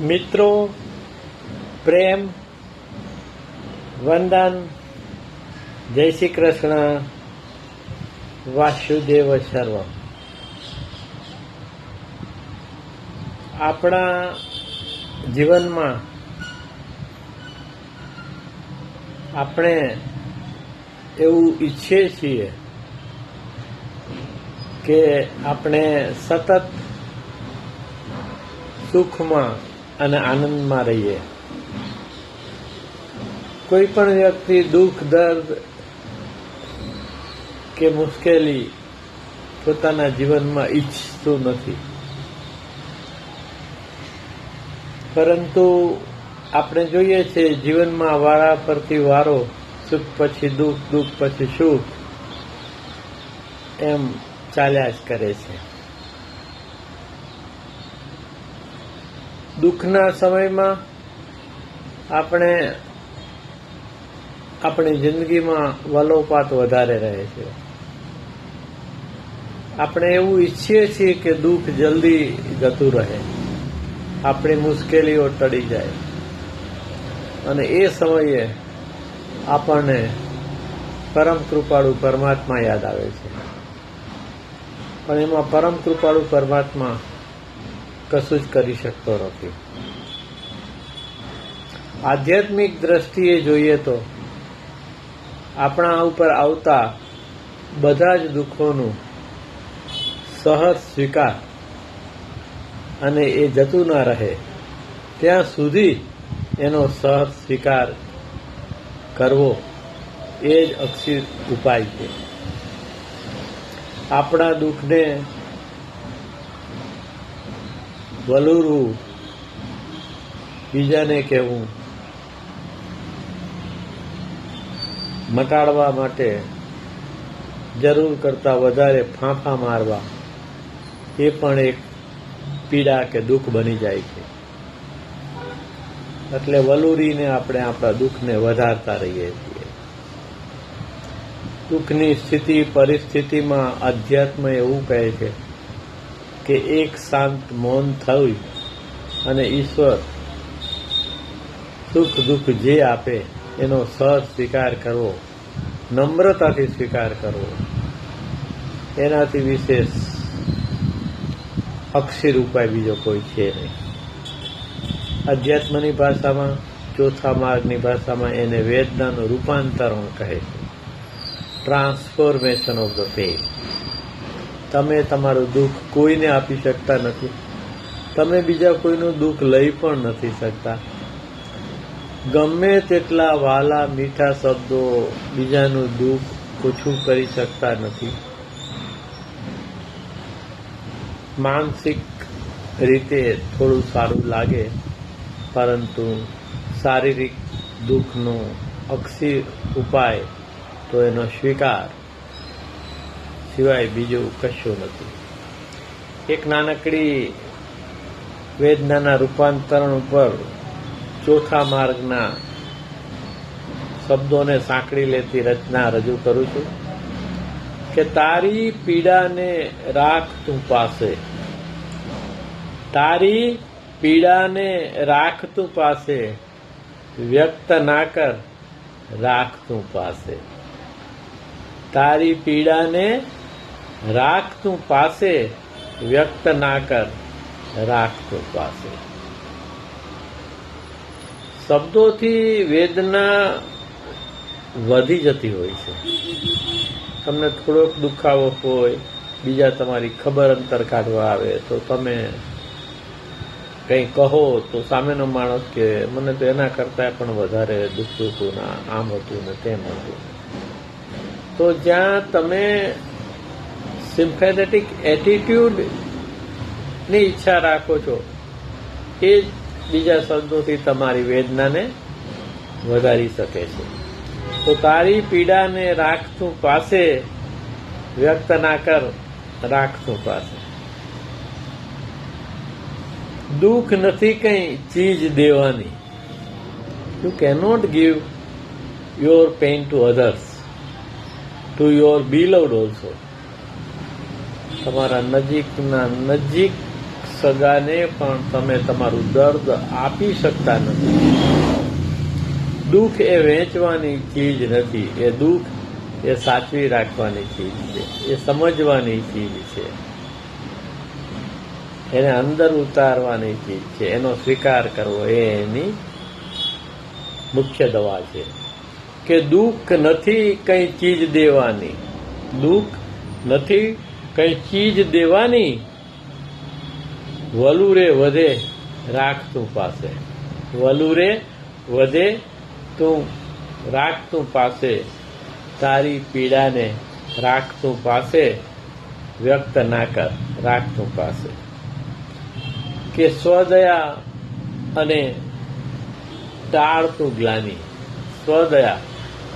મિત્રો, પ્રેમ, વંદન, જય શ્રી કૃષ્ણ, વાસુદેવ સર્વ આપણા જીવનમાં આપણે એવું ઈચ્છીએ છીએ કે આપણે સતત સુખમાં અને આનંદમાં રહીએ. કોઈ પણ વ્યક્તિ દુઃખ, દર્દ કે મુશ્કેલી પોતાના જીવનમાં ઈચ્છતું નથી. પરંતુ આપણે જોઈએ છીએ જીવનમાં વારા પરથી વારો, સુખ પછી દુઃખ દુઃખ પછી સુખ, એમ ચાલ્યા જ કરે છે. દુઃખના સમયમાં આપણે આપણી જિંદગીમાં વલોપાત વધારે રહે છે. આપણે એવું ઈચ્છીએ છીએ કે દુઃખ જલ્દી જતું રહે. આપણી મુશ્કેલીઓ ટળી જાય. અને એ સમયે આપણને પરમ કૃપાળુ પરમાત્મા યાદ આવે છે. પણ એમાં પરમ કૃપાળુ પરમાત્મા કશું જ કરી શકતો નથી. આધ્યાત્મિક દ્રષ્ટિએ જોઈએ તો આપણા ઉપર આવતા બધા જ દુઃખોનું સહજ સ્વીકાર અને એ જતું ના રહે, ત્યાં સુધી એનો સહજ સ્વીકાર કરવો એ જ અક્ષિત ઉપાય છે. આપણા દુઃખને વલુરવું બીજાને કહેવું, મટાડવા માટે જરૂર કરતા વધારે ફાંફા મારવા, એ પણ એક પીડા કે દુઃખ બની જાય છે. એટલે વલુરીને આપણે આપણા દુઃખને વધારતા રહીએ છીએ. દુઃખની સ્થિતિ, પરિસ્થિતિમાં અધ્યાત્મ એવું કહે છે કે એક શાંત મૌન થયું અને ઈશ્વર સુખ દુઃખ જે આપે એનો સહજ સ્વીકાર કરવો, નમ્રતાથી સ્વીકાર કરવો, એનાથી વિશેષ અક્ષર ઉપાય બીજો કોઈ છે નહીં. અધ્યાત્મની ભાષામાં, ચોથા માર્ગની ભાષામાં એને વેદનાનું રૂપાંતરણ કહે છે. ટ્રાન્સફોર્મેશન ઓફ ધ પેઇન તમે તમારું દુઃખ કોઈને આપી શકતા નથી. તમે બીજા કોઈનું દુઃખ લઈ પણ નથી શકતા. ગમે તેટલા વાલા મીઠા શબ્દો બીજાનું દુઃખ ઓછું કરી શકતા નથી. માનસિક રીતે થોડું સારું લાગે, પરંતુ શારીરિક દુઃખનો અક્ષી ઉપાય તો એનો સ્વીકાર સિવાય બીજું કશું નથી. એક નાનકડી વેદનાના રૂપાંતરણ ઉપર ચોથા માર્ગના શબ્દોને સાંકળી લેતી રચના રજૂ કરું છું કે તારી પીડાને રાખ તું પાસે. તારી પીડાને રાખ તું પાસે. વ્યક્ત ના કર, રાખ તું પાસે. તારી પીડાને રાખ તું પાસે, વ્યક્ત ના કર, રાખ તું પાસે. શબ્દોથી વેદના વધી જતી હોય છે. તમને થોડોક દુખાવો હોય, બીજા તમારી ખબર અંતર કાઢવા આવે, તો તમે કંઈ કહો, તો સામેનો માણસ કે, મને તો એના કરતાં પણ વધારે દુખતું હતું ને આમ હતું ને તેમ હતું. તો જ્યાં તમે સિમ્પેથેટિક એટીટ્યુડની ઈચ્છા રાખો છો, એ જ બીજા શબ્દોથી તમારી વેદનાને વધારી શકે છે. તો તારી પીડાને રાખતું પાસે વ્યક્ત ના કર, રાખતું પાસે. દુઃખ નથી કંઈ ચીજ દેવાની. You cannot give your pain to others to your beloved also તમારા નજીકના નજીક સગાને પણ તમે તમારું દર્દ આપી શકતા નથી. દુઃખ એ વેચવાની ચીજ નથી. એ દુઃખ એ સાચવી રાખવાની ચીજ છે. એ સમજવાની ચીજ છે. એને અંદર ઉતારવાની ચીજ છે. એનો સ્વીકાર કરવો એ એની મુખ્ય દવા છે. કે દુઃખ નથી કઈ ચીજ દેવાની. દુઃખ નથી કઈ ચીજ દેવાની? વલુરે વધે રાખ તું પાસે. વલુરે વધે તું રાખ તું પાસે. તારી પીડાને રાખ તું પાસે. વ્યક્ત ના કર રાખ તું પાસે. કે સ્વદયા અને ટાળતું ગ્લાની. સ્વદયા.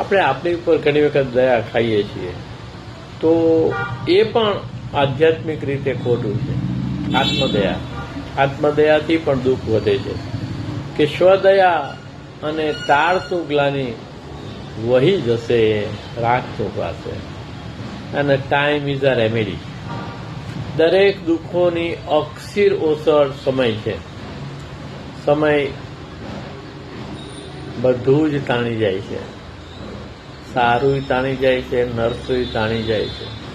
આપણે આપણી ઉપર ઘણી વખત દયા ખાઈએ છીએ. તો એ પણ આધ્યાત્મિક રીતે ખોટું છે. આત્મદયા. આત્મદયાથી પણ દુઃખ વધે છે. કે સ્વદયા અને ટાળતું ગ્લાની વહી જશે રાખતું પાસે અને ટાઈમ ઇઝ અ રેમેડી દરેક દુઃખોની અક્ષીર ઓસર સમય છે. સમય બધું જ તાણી જાય છે. સારું તાણી જાય છે, નરસું તાણી જાય છે.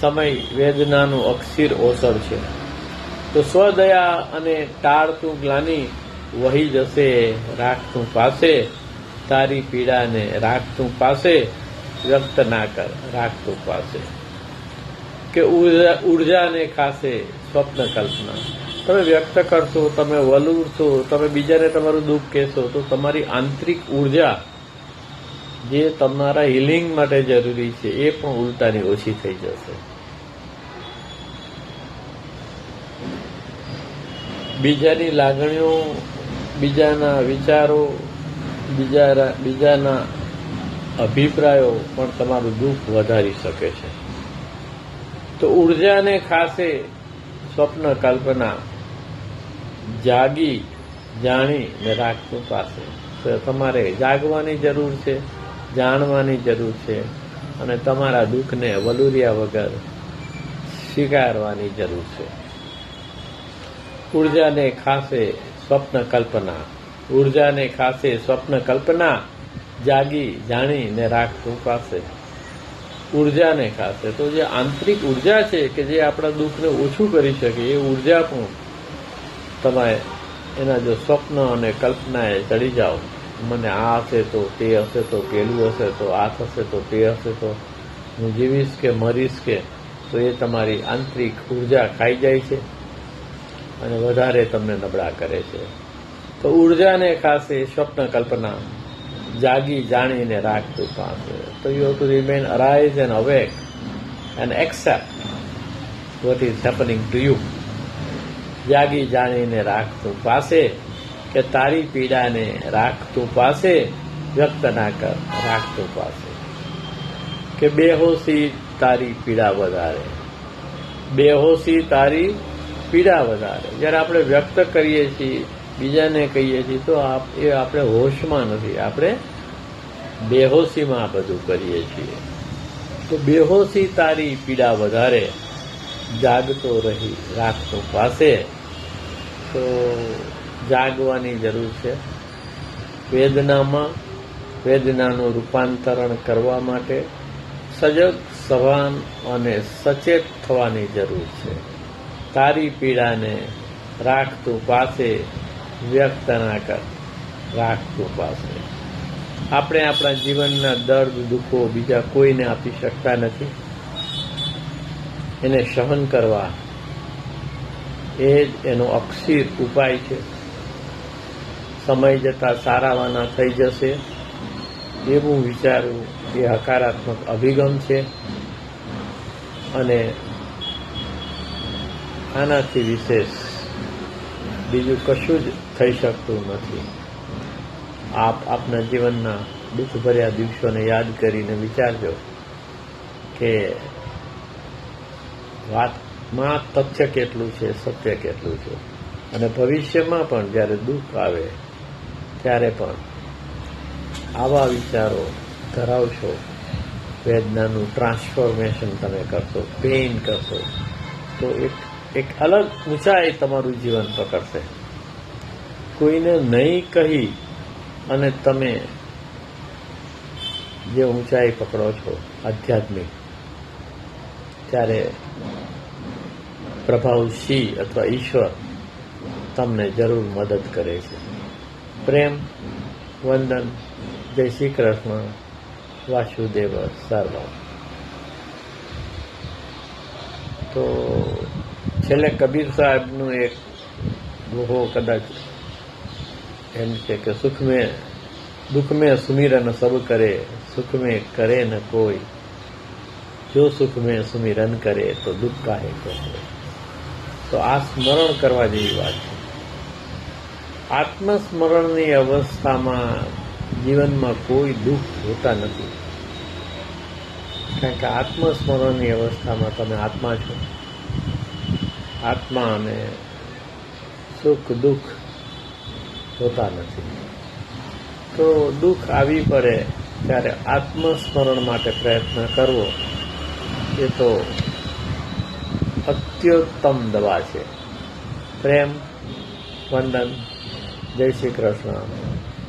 સમય વેદનાનું અક્ષીર ઓસર છે. તો સ્વદયા અને ટાળતું ગ્લાની વહી જશે, રાખતું પાસે તારી પીડાને રાખતું પાસે વ્યક્ત ના કર, રાખતું પાસે કે ઊર્જા, ઉર્જાને ખાશે સ્વપ્ન કલ્પના. તમે વ્યક્ત કરશો, તમે વલુરશો, તમે બીજાને તમારું દુઃખ કહેશો, તો તમારી આંતરિક ઊર્જા જે તમારા હિલિંગ માટે જરૂરી છે, એ પણ ઉલટાની ઓછી થઈ જશે. બીજાની લાગણીઓ, બીજાના વિચારો બીજા બીજાના અભિપ્રાયો પણ તમારું દુઃખ વધારી શકે છે. તો ઉર્જાને ખાસે સ્વપ્ન કલ્પના જાગી જાણી ને રાખતું પાસે. તમારે જાગવાની જરૂર છે. જાણવાની જરૂર છે અને તમારા દુઃખને વલુરિયા વગર સ્વીકારવાની જરૂર છે. ઉર્જાને ખાસે સ્વપ્ન કલ્પના, ઉર્જાને ખાસે સ્વપ્ન કલ્પના, જાગી જાણીને રાખવું પાસે. ઉર્જાને ખાસે તો જે આંતરિક ઊર્જા છે કે જે આપણા દુઃખને ઓછું કરી શકે, એ ઊર્જા પણ તમે એના જો સ્વપ્ન અને કલ્પનાએ ચડી જાઓ. મને આ હશે તો તે હશે તો પેલું હશે તો આ થશે તો તે હશે તો હું જીવીશ કે મરીશ કે, તો એ તમારી આંતરિક ઊર્જા ખાઈ જાય છે અને વધારે તમને નબળા કરે છે. તો ઉર્જાને ખાસે સ્વપ્ન કલ્પના જાગી જાણીને રાખતું પાસે. તો you to remain arise and awake and accept what is happening to you જાગી જાણીને રાખતું પાસે. કે તારી પીડાને રાખતું પાસે, વ્યક્ત ના કર રાખતું પાસે. કે બેહોશી તારી પીડા વધારે. બેહોશી તારી પીડા વધારે. જ્યારે આપણે વ્યક્ત કરીએ છીએ, બીજાને કહીએ છીએ, તો એ આપણે હોશમાં નથી. આપણે બેહોશીમાં આ બધું કરીએ છીએ. તો બેહોશી તારી પીડા વધારે, જાગતો રહી રાખતો પાસે. તો જાગવાની જરૂર છે. વેદનામાં વેદનાનું રૂપાંતરણ કરવા માટે સજગ, સભાન અને સચેત થવાની જરૂર છે. તારી પીડાને રાખતું પાસે વ્યક્ત ના કર. રાખતું પાસે. આપણે આપણા જીવનના દર્દ, દુઃખો બીજા કોઈને આપી શકતા નથી. એને સહન કરવા એ જ એનો અક્ષીર ઉપાય છે. સમય જતાં સારાવાના થઈ જશે એવું વિચારવું એ હકારાત્મક અભિગમ છે. અને આનાથી વિશેષ બીજું કશું જ થઈ શકતું નથી. આપ આપના જીવનના દુઃખભર્યા દિવસોને યાદ કરીને વિચારજો કે વાતમાં તથ્ય કેટલું છે, સત્ય કેટલું છે. અને ભવિષ્યમાં પણ જ્યારે દુઃખ આવે ત્યારે પણ આવા વિચારો ધરાવશો. વેદનાનું ટ્રાન્સફોર્મેશન તમે કરશો પેઇન કરશો. તો એક એક અલગ ઊંચાઈ તમારું જીવન પકડશે. કોઈને નહીં કહી અને તમે જે ઊંચાઈ પકડો છો, આધ્યાત્મિક, ત્યારે પ્રભાવ પ્રભાવશી અથવા ઈશ્વર તમને જરૂર મદદ કરે છે. પ્રેમ, વંદન, જય શ્રી કૃષ્ણ, વાસુદેવ સર્વ તો છેલ્લે કબીર સાહેબનું એક દોહો કદાચ એમ છે કે સુખ મેં દુઃખ મેં સુમિરન સબ કરે સુખ મેં કરે ન કોઈ. જો સુખ મેં સુમિરન કરે તો દુઃખ કાહે તો આ સ્મરણ કરવા જેવી વાત છે. આત્મસ્મરણની અવસ્થામાં જીવનમાં કોઈ દુઃખ હોતા નથી. કારણ કે આત્મસ્મરણની અવસ્થામાં તમે આત્મા છો. આત્મા અને સુખ, દુઃખ હોતા નથી. તો દુઃખ આવી પડે ત્યારે આત્મસ્મરણ માટે પ્રયત્ન કરવો એ તો અત્યુત્તમ દવા છે. પ્રેમ, વંદન જય શ્રી કૃષ્ણ.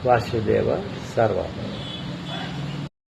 વાસુદેવ સર્વ.